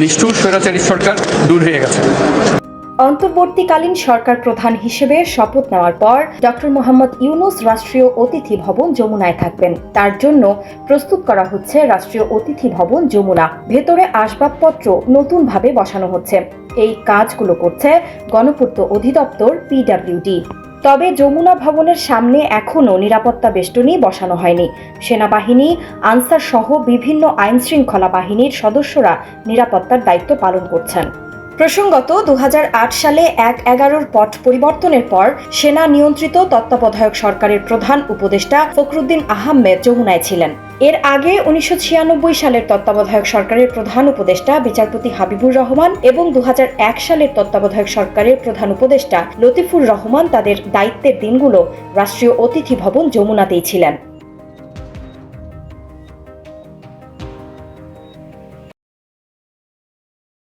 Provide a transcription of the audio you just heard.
নিষ্ঠুর স্বৈরাচারী সরকার দূর হয়ে গেছে। অন্তর্বর্তীকালীন সরকার প্রধান হিসেবে শপথ নেওয়ার পর ডক্টর মোহাম্মদ ইউনুস রাষ্ট্রীয় অতিথি ভবন যমুনায় থাকবেন। তার জন্য প্রস্তুত করা হচ্ছে রাষ্ট্রীয় অতিথি ভবন যমুনা। ভেতরে আসবাবপত্র নতুনভাবে বসানো হচ্ছে। এই কাজগুলো করছে গণপূর্ত অধিদপ্তর পিডাব্লিউডি তবে যমুনা ভবনের সামনে এখনও নিরাপত্তা বেষ্টনী বসানো হয়নি। সেনাবাহিনী আনসার সহ বিভিন্ন আইনশৃঙ্খলা বাহিনীর সদস্যরা নিরাপত্তার দায়িত্ব পালন করছেন। প্রসঙ্গত, দুহাজার আট সালে এক এগারোর পট পরিবর্তনের পর সেনা নিয়ন্ত্রিত তত্ত্বাবধায়ক সরকারের প্রধান উপদেষ্টা ফখরুদ্দিন আহমেদ যমুনায় ছিলেন। এর আগে উনিশশো ছিয়ানব্বই সালের তত্ত্বাবধায়ক সরকারের প্রধান উপদেষ্টা বিচারপতি হাবিবুর রহমান এবং দুহাজার এক সালের তত্ত্বাবধায়ক সরকারের প্রধান উপদেষ্টা লতিফুর রহমান তাদের দায়িত্বের দিনগুলো রাষ্ট্রীয় অতিথি ভবন যমুনাতেই ছিলেন।